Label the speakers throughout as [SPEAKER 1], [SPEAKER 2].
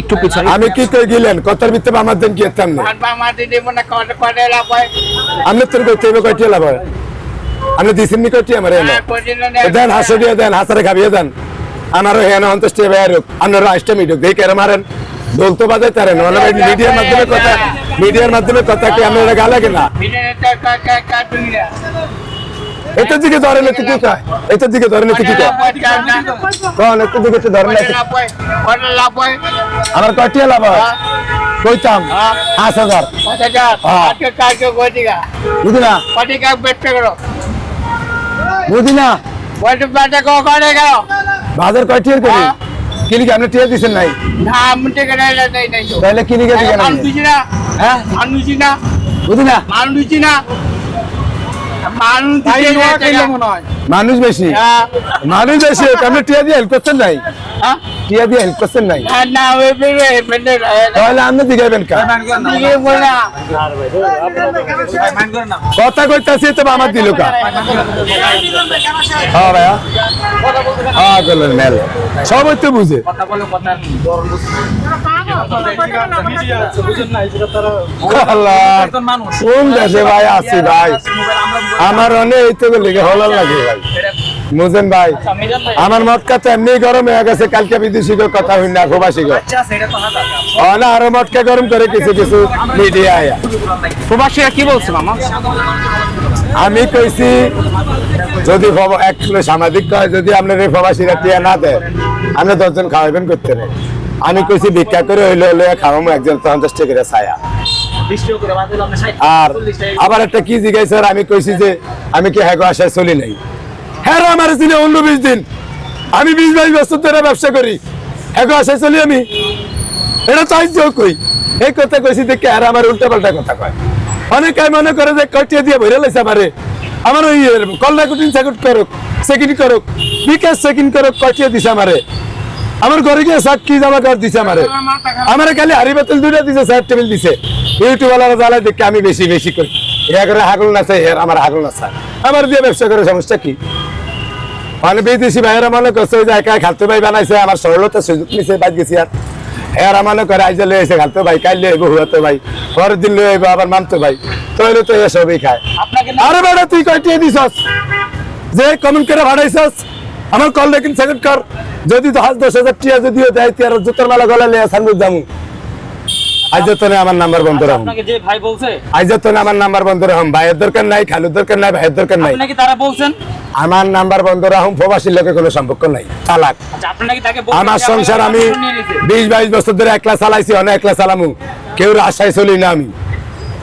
[SPEAKER 1] একটু পিছনে
[SPEAKER 2] আমি কি কই গেলেন? কথার ভিতরে আমার দেন কি এতাম না
[SPEAKER 3] হয়?
[SPEAKER 2] আপনি তোর কইতে হবে কয়টি লাভ হয়? আপনি দিছেন নি কয়টি আমার? এনে
[SPEAKER 3] হ্যাঁ।
[SPEAKER 2] দেন হাসো দিয়ে দেন হাসারে খাবিয়ে দেন। আমারও হেন অন্তষ্ট বাইর আপনারা রাষ্ট্র মিডিয়া দেখে মারেন। দোল তো বাজাই তারেন মানে মিডিয়ার মাধ্যমে কথা মিডিয়ার মাধ্যমে কথা কি আপনারা গা লাগে না। এটার দিকে ধরেন এতে কি কয় এটার দিকে ধরেন এতে কি কয়
[SPEAKER 3] হয়।
[SPEAKER 2] কোন এটার দিকে তো ধরেন
[SPEAKER 3] হয়, হয়।
[SPEAKER 2] আমার কয়টি লাভ হয়
[SPEAKER 3] হ্যাঁ,
[SPEAKER 2] কইতাম
[SPEAKER 3] হ্যাঁ।
[SPEAKER 2] পাঁচ হাজার। হ্যাঁ।
[SPEAKER 3] কালকে?
[SPEAKER 2] বুঝি না? বুঝি না
[SPEAKER 3] ক-?
[SPEAKER 2] বাজার কয়টি এর করি
[SPEAKER 3] হ্যাঁ।
[SPEAKER 2] কিলিকে আপনি টিয়া দিছেন নাই
[SPEAKER 3] না, আমি টিকা নাই, নাই, নাই, নাই তো।
[SPEAKER 2] তাহলে কিলিকে দিকে নাই
[SPEAKER 3] মানুষ দিছি না,
[SPEAKER 2] হ্যাঁ
[SPEAKER 3] মানুষ দিছি না,
[SPEAKER 2] বুঝি না
[SPEAKER 3] মানুষ দিছি না। মানুষ দিছি না, টাকা।
[SPEAKER 2] মানুষ বেশি।
[SPEAKER 3] হ্যাঁ,
[SPEAKER 2] মানুষ বেশি আপনি টিয়া দিয়ে হেল্প করছেন নাই?
[SPEAKER 3] হ্যাঁ?
[SPEAKER 2] টিয়া দিয়ে হেল্প করছেন নাই?
[SPEAKER 3] না, না, ওই বেরো, এই বেরো, এই
[SPEAKER 2] তাহলে আপনি দিগাইবেন। কথা কইতাছি তো আমার দিল কা? হ্যাঁ ভাইয়া। হ্যাঁ গেলেন মেল। সবাই তো বুঝে। কোন দেশে ভাই আছি ভাই? আমার অনেক এই তো লেগে হলার লাগে ভাই। বুঝেন ভাই? আমার মত কাছে এমনি গরম হয়ে গেছে কালকে বিদেশি গো কথা হই না প্রবাসী গো না আরও মটকা গরম করে কিছু কিছু মিডিয়া
[SPEAKER 1] প্রবাসীরা কি বলছে মামা?
[SPEAKER 2] আমি কইছি যদি এক কিলো সামাজিক কয় যদি আপনার এই প্রবাসীরা টিয়া না দেয় আপনি দশজন খাওয়াবেন করতে রে। আমি কইছি ভিক্ষা করে হইলে হলে খাওয়াবো একজন পঞ্চাশ টাকা ছায়া। আর আবার একটা কি জিজ্ঞাসা আমি কইছি যে আমি কি হ্যাগো আশায় চলি নাই? হ্যাঁ আমার ছিল অন্য বিশ দিন। আমি বিশ বাইশ বছর ধরে ব্যবসা করি। হ্যাগো আশায় চলি আমি। এটা চাই কই। এই কথা কইছি দেখে আর আমার উল্টা পাল্টা কথা কয়। অনেকে মনে করে যে কটিয়া দিয়ে ভরে লাইছে আমারে। আমার ওই কল্লা কুটিন সেকেন্ড করুক সেকেন্ড করুক, বিকাশ সেকেন্ড করুক কটিয়া দিছে আমারে। আমার ঘরে গিয়ে সাক্ষী জামা কাপড় দিছে আমারে। আমারে খালি হাড়ি বাতিল দুইটা দিছে চার টেবিল দিছে। ইউটিউব ওয়ালারা জ্বালায় দেখে আমি বেশি বেশি করি। এ করে হাগল নাচে এর আমার হাগল নাচা আমার দিয়ে ব্যবসা করে সমস্যা কি? মানে বিদেশি ভাইয়েরা মনে করছে যে একা খালতো ভাই বানাইছে আমার সরলতা সুযোগ নিছে বাদ গেছি আর। এরা মনে করে আইজে লয়ে এসে খালতো ভাই কাইলে এগো হুয়াতো ভাই পরের দিন লয়ে আইবো আবার মানতো ভাই তৈলে তো এসবই খায়। আরে বেটা তুই কয়টিয়ে দিছস যে কমেন্ট করে ভাড়াইছস আমার কল লেকিন সেকেন্ড কর। যদি দশ হাজার টিয়া যদিও দেয় তুই আর জুতোর মালা গলা লিয়ে সানবুজ যামু আজ তো আমার নাম্বার বন্ধ রাখুন।
[SPEAKER 1] আপনাকে যে ভাই বলছে।
[SPEAKER 2] আজ তো আমার নাম্বার বন্ধ রাখুন। ভাইয়ের দরকার নাই খালুর দরকার নাই ভাইয়ের দরকার নাই।
[SPEAKER 1] তারা বলছেন?
[SPEAKER 2] আমার নাম্বার বন্ধ রাখুন প্রবাসীর কোনো সম্পর্ক নাই। তালাক।
[SPEAKER 1] আচ্ছা
[SPEAKER 2] আমার সংসার আমি বিশ বাইশ বছর ধরে একলা চালাইছি অনেক একলা চালামু। কেউ আশায় চলি না আমি।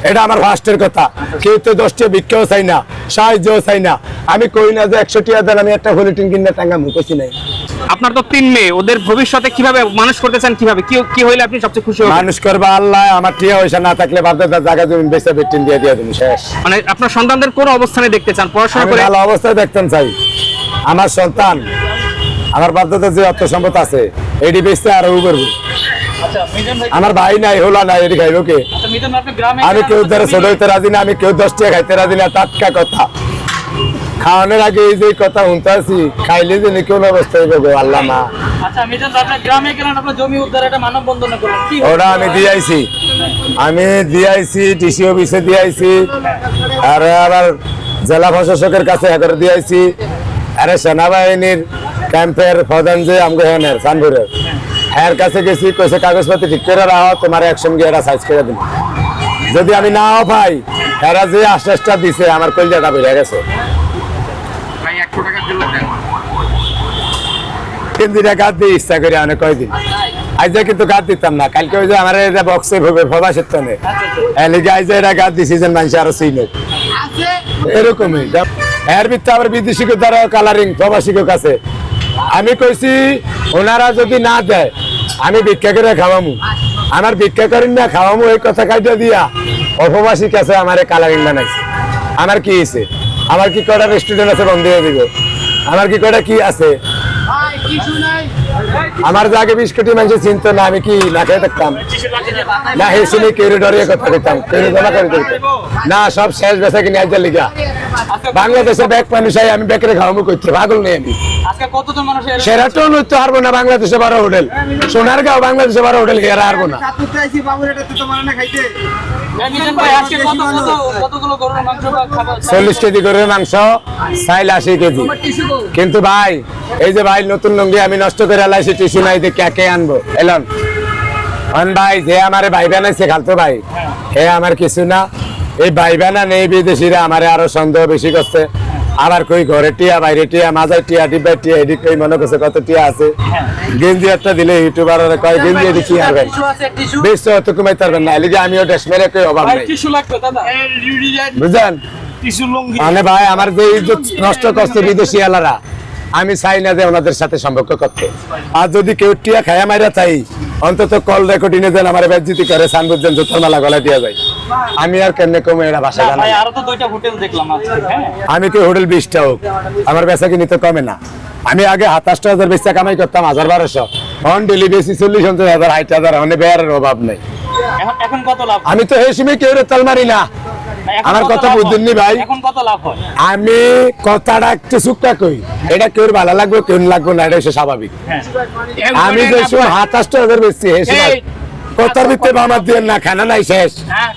[SPEAKER 2] এটা আমার ফার্স্টের কথা। কেউ তো দশটা ভিক্ষাও চাই না সাহায্যও চাই না। আমি কই না যে একশো টিয়া দেন আমি একটা বুলেটিন কিনে টাঙ্গা মুখছি নাই।
[SPEAKER 1] আপনার তো তিন মেয়ে ওদের ভবিষ্যতে কীভাবে মানুষ করতে চান কীভাবে? কি কি হইলে আপনি সবচেয়ে খুশি হবেন?
[SPEAKER 2] মানুষ করবা আল্লাহ আমার টিয়া পয়সা না থাকলে বাধ্যতা জায়গা জমি বেচা বেটিন দিয়ে দিয়ে তুমি শেষ।
[SPEAKER 1] মানে আপনার সন্তানদের কোন অবস্থানে দেখতে চান? পড়াশোনা করে
[SPEAKER 2] ভালো অবস্থায় দেখতাম চাই। আমার সন্তান আমার বাধ্যতা যে অর্থ সম্পদ আছে এটি বেচতে আরও করব।
[SPEAKER 1] আচ্ছা
[SPEAKER 2] আমার ভাই নাই হোলা নাই এটি খাইব কে?
[SPEAKER 1] আচ্ছা
[SPEAKER 2] আমি কেউ ছোট হইতে রাজি না আমি কেউ দশ টাকা খাইতে রাজি না টাটকা কথা। খাওয়ানোর আগে এই যে কথা শুনতেছি খাইলে যে কোন অবস্থায় পাবো আল্লাহ মা।
[SPEAKER 1] আচ্ছা কি
[SPEAKER 2] ওটা আমি দিয়ে আইছি আমি দিয়ে আইছি ডিসি অফিসে দিয়ে আইছি আর আবার জেলা প্রশাসকের কাছে একবার দিয়ে আইছি আরে সেনাবাহিনীর ক্যাম্পের প্রধান যে আমগো হেনের সানপুরের হ্যার কাছে গেছি কইছে কাগজপত্র ঠিক করে রাখো তোমার একসঙ্গে এটা সাইজ করে দিন। যদি আমি নাও পাই এরা যে আশ্বাসটা দিছে আমার কলজাটা বেড়ে গেছে।
[SPEAKER 3] ভাই, একশো টাকা দিল
[SPEAKER 2] তিন গাছ দিয়ে ইচ্ছা করে অনেক কয়দিন? আজ কিন্তু গাছ দিতাম না কালকে ওই যে আমার এটা বক্সে এলিগে আজ এটা গাছ দিছি যে মানুষ আরও চিনে। এরকমই। এর ভিত্তি আবার বিদেশি দ্বারা কালারিং প্রবাসীকে কাছে। আমি কইছি ওনারা যদি না দেয় আমি ভিক্ষা করে খাওয়ামু। আমার ভিক্ষা করেন না খাওয়ামু এই কথা কাইটা দিয়া। অপবাসী কাছে আমার কালারিং বানাইছে। আমার কি হয়েছে আমার কি কটা রেস্টুরেন্ট আছে বন্ধ হয়ে দিবে আমার কি কটা কি আছে। আমার যে আগে বিশ কোটি মানুষ চিনতো না, আমি কি না খেয়ে থাকতাম? না হে শুনে কেউ ডরিয়ে কথা কইতাম জমা করে দিতাম না, সব শেষ বেচা কিনে আজ লিগা। বাংলাদেশের ব্যাগ মানুষ আমি ব্যাগরে খাওয়াবো করতে পাগল নেই আমি? সেরাটন হইতে না, বাংলাদেশে বারো হোটেল। সোনার সোনারগাঁও বাংলাদেশে বারো হোটেল গিয়ে হারবো না।
[SPEAKER 3] খাবার
[SPEAKER 2] চল্লিশ কেজি করে মাংস চাইল আশি কেজি। কিন্তু ভাই এই যে ভাই নতুন লুঙ্গি আমি নষ্ট করে এলাইছি টিসু নাই যে কে আনব? এলন। হন ভাই যে আমার ভাই বানাইছে খালতো ভাই হে আমার কিছু না। এই ভাই বানা নেই বিদেশিরা আমার আরও সন্দেহ বেশি করছে। আবার কই ঘরে টিয়া বাইরে টিয়া মাজার টিয়া ডিব্বা টিয়া এদিক কই মনে করছে কত টিয়া আছে। গেঞ্জি একটা দিলে ইউটিউবার কয় গেঞ্জি এদিক কি আর ভাই?
[SPEAKER 3] টিস্যু আছে
[SPEAKER 2] বেশ তো অত কমাই পারবেন না। এলিগে আমিও ড্রেস মেরে কই অভাব নাই।
[SPEAKER 3] টিস্যু লাগবে দাদা।
[SPEAKER 2] বুঝলেন মানে ভাই আমার যে ইজ্জত নষ্ট করছে বিদেশি এলারা আমি চাই না যে ওনাদের সাথে সম্পর্ক করতে। আর যদি কেউ টিয়া খায়া মাইরা চাই অন্তত কল রেকর্ডিং এ যেন আমার বেজ্জিতি করে সানবুজ্জেন জুতার মালা গলা দিয়া যায়। আমি আর কেমনে কমে এটা ভাষা জানি
[SPEAKER 3] আর তো দুইটা হোটেল দেখলাম আজকে হ্যাঁ?
[SPEAKER 2] আমি তো হোটেল বিশটা হোক আমার বেচা কিনি তো কমে না। আমি আগে সাতাশটা হাজার বেচা কামাই করতাম হাজার বারোশো। অন ডেলি চল্লিশ পঞ্চাশ হাজার ষাট হাজার মানে বেয়ারের অভাব নাই।
[SPEAKER 3] এখন এখন কত লাভ?
[SPEAKER 2] আমি তো এই সময় কেউ তাল মারি না। আমার কথা
[SPEAKER 3] লাভ
[SPEAKER 2] নি ভাই?
[SPEAKER 3] এখন কত লাভ হয়?
[SPEAKER 2] আমি কথাটা একটু চুপটা কই। এটা কেউ ভালো লাগবে কেউ লাগবে না এটা স্বাভাবিক।
[SPEAKER 3] হ্যাঁ।
[SPEAKER 2] আমি যে হাত আসতে ওদের বেশি হেসে কথার ভিত্তিতে আমার দিয়ে না খানা নাই শেষ।
[SPEAKER 3] হ্যাঁ।